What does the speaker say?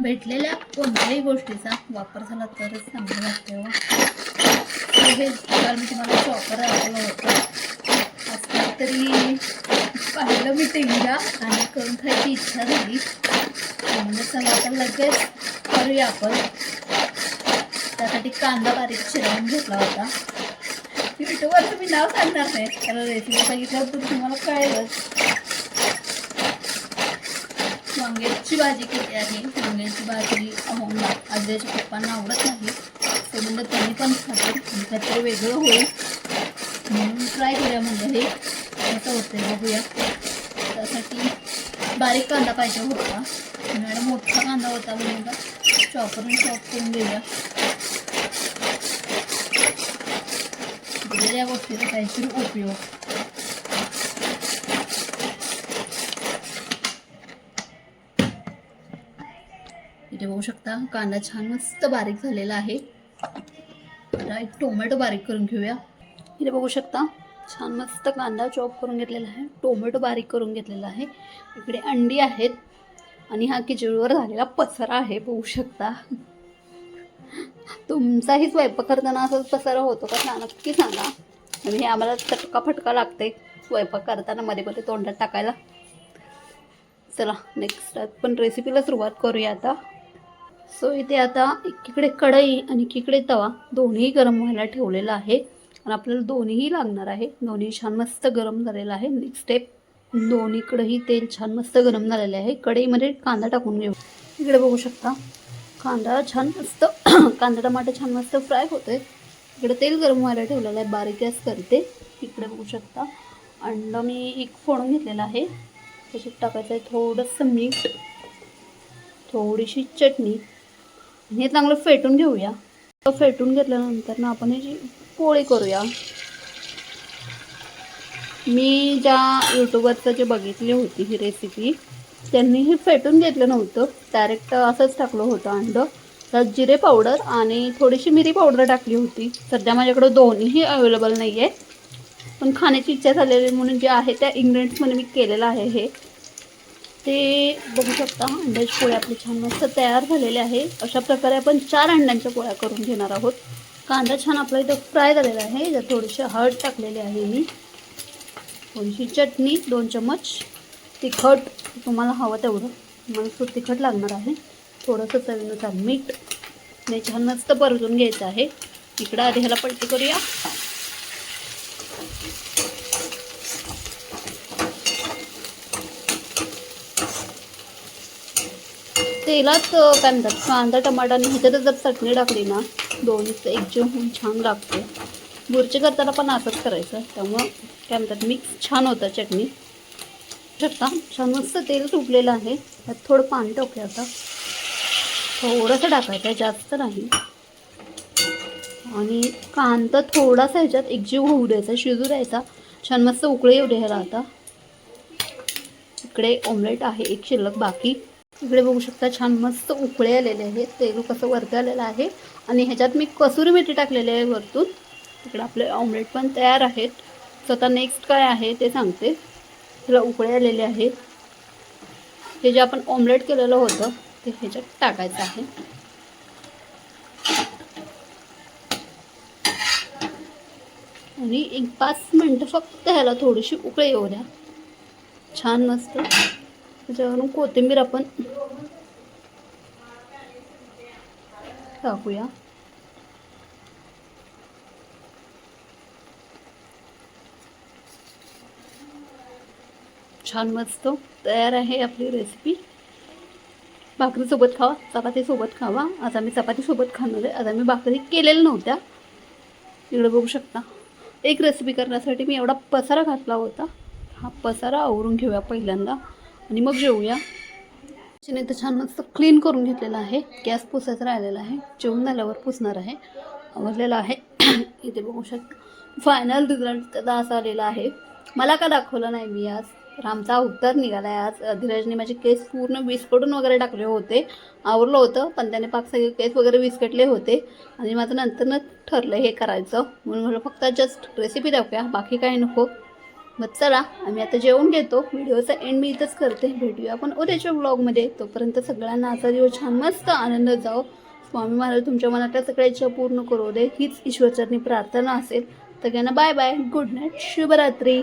भेटलेल्या कोणत्याही गोष्टीचा वापर झाला तरच चांगलं लागते हो. हे. काल मी तुम्हाला शॉपर दाखवलं होतं. असं तरी पाहिलं मी टीव्हीला आणि करून खायची इच्छा झाली. म्हणजे चला लगेच करूया आपण. त्यासाठी कांदा बारीक शिरवून घेतला होता. युट्यूबवर तुम्ही नाव सांगणार नाही. त्याला रेसिपी सांगितल्यावर तर तुम्हाला कळेलच. वांग्याची भाजी केली आहे. वांग्याची भाजी आजच्या पप्पांना आवडत नाही. ते म्हणलं त्यांनी पण खातील आणि काहीतरी वेगळं होईल. म्हणून ट्राय करूया म्हणजे हे. कसं होतं बघूया. त्यासाठी बारीक कांदा पाहिजे होता. मॅडम मोठा कांदा होता म्हणून चॉपरून चॉप करून घेऊया. या गोष्टीचा काहीतरी उपयोग. इथे बघू शकता कांदा छान मस्त बारीक झालेला आहे. आता एक टोमॅटो बारीक करून घेऊया. इथे बघू शकता छान मस्त कांदा चॉप करून घेतलेला आहे. टोमॅटो बारीक करून घेतलेला आहे. इकडे अंडी आहेत आणि हा किचडीवर झालेला पसारा आहे बघू शकता. तुमचाही स्वयंपाक करताना असाच पसारा होतो का? सांगा नक्की सांगा. आणि हे आम्हाला चटका फटका लागते स्वयंपाक करताना मध्ये मध्ये तोंडात टाकायला. चला नेक्स्ट पण रेसिपीला सुरुवात करूया आता. सो इथे आता एकीकडे कढई आणि एकीकडे तवा दोन्ही गरम व्हायला ठेवलेला आहे. आणि आपल्याला दोन्हीही लागणार आहे. दोन्ही छान मस्त गरम झालेलं आहे. नेक्स्ट स्टेप दोन्हीकडेही तेल छान मस्त गरम झालेले आहे. कढईमध्ये कांदा टाकून घेऊ. इकडे बघू शकता. कांदा छान मस्त कांदा टमाटर छान मस्त फ्राय होतोय. इकडे तेल गरम व्हायला ठेवलेलं आहे. बारीक गॅस करते. इकडे बघू शकता. अंड मी एक फोडून घेतलेलं आहे. त्याच्यात टाकायचं आहे थोडंसं मीठ थोडीशी चटणी. हे चांगलं फेटून घेऊया. फेटून घेतल्यानंतर ना आपण ह्याची पोळी करूया. मी ज्या यूट्यूबवरचं जे बघितली होती ही रेसिपी त्यांनी हे फेटून घेतलं नव्हतं. डायरेक्ट असंच टाकलं होतं अंडं. त्यात जिरे पावडर आणि थोडीशी मिरी पावडर टाकली होती. सध्या माझ्याकडं दोन्हीही अवेलेबल नाही आहे पण खाण्याची इच्छा झालेली म्हणून जे आहे त्या इंग्रेडियंट्समध्ये मी केलेलं आहे हे. ते बघू शकता अंड्याची पोळ्या आपली छान मस्त तयार झालेले आहे. अशा प्रकारे आपण चार अंड्यांच्या पोळ्या करून घेणार आहोत. कांदा छान आपला इथं फ्राय झालेला आहे. ज्यात थोडीशी हळद टाकलेली आहे मी. थोडीशी चटणी दोन चम्मच. तिखट तुम्हाला हवं तेवढं. मला तिखट लागणार आहे. थोडंसं चवीनुसार मीठ. हे छान मस्त परतून घ्यायचं आहे. इकडं आधी ह्याला पलटी करूया. तेलात काय म्हणतात कांदा टमाटा आणि ह्याच्यातच जर चटणी टाकली ना दोन्हीचं एकजीव होऊन छान लागते. बुरची करताना पण असंच करायचं त्यामुळं काय म्हणतात मिक्स छान होतं चटणी. शकता छान मस्त तेल सुटलेलं आहे त्यात थोडं पाणी टाकूया आता. थोडंसं टाकायचं आहे जास्त नाही. आणि कांदा थोडासा ह्याच्यात एकजीव होऊ द्यायचा शिजू द्यायचा. छान मस्त उकळे येऊ द्यायला आता. इकडे ऑमलेट आहे एक शिल्लक बाकी. इकडे बघू शकता छान मस्त उकळे आलेले आहेत तेलू कसं वरती आलेलं आहे. आणि ह्याच्यात मी कसुरी मेथी टाकलेली आहे वरतून. इकडे आपले ऑमलेट पण तयार आहेत. सो आता नेक्स्ट काय आहे ते सांगते. त्याला उकळे आलेले आहेत हे जे आपण ऑमलेट केलेलं होतं ते ह्याच्यात टाकायचं आहे. आणि एक पाच मिनटं फक्त ह्याला थोडीशी उकळे येऊ द्या. छान मस्त. त्याच्यावरून कोथिंबीर आपण टाकूया. छान मस्त तयार आहे आपली रेसिपी भाकरीसोबत खावा चपातीसोबत खावा. आज आम्ही चपातीसोबत खाणार आहे. आज आम्ही भाकरी केलेल्या नव्हत्या. इकडे बघू शकता. एक रेसिपी करण्यासाठी मी एवढा पसारा घातला होता. हा पसारा आवरून घेऊया पहिल्यांदा. आणि मग जेवूया. त्याच्याने तर छान मस्त क्लीन करून घेतलेला आहे. गॅस पुसायचा राहिलेला आहे. जेवून झाल्यावर पुसणार आहे. आवरलेला आहे. इथे बघू शकता. फायनल रिझल्ट त्याचा असा आलेला आहे. मला का दाखवलं नाही मी आज? तर आमचा उत्तर निघाला आहे आज. धीरजने माझे केस पूर्ण विस्कटून वगैरे टाकले होते. आवरलं होतं पण त्याने पाक सगळे केस वगैरे विस्कटले होते. आणि माझं नंतरनं ठरलं हे करायचं. म्हणून मला फक्त जस्ट रेसिपी दाखवूया. बाकी काही नको. मग चला आम्ही आता जेवून घेतो. व्हिडिओचा एंड मी इथंच करते. भेटूया आपण उद्याच्या ब्लॉगमध्ये तोपर्यंत सगळ्यांना आजचा दिवस छान मस्त आनंद जाओ स्वामी महाराज तुमच्या मनातल्या सगळ्या इच्छा पूर्ण करू दे. हीच ईश्वरचरणी प्रार्थना असेल. सगळ्यांना बाय बाय गुड नाईट शुभरात्री.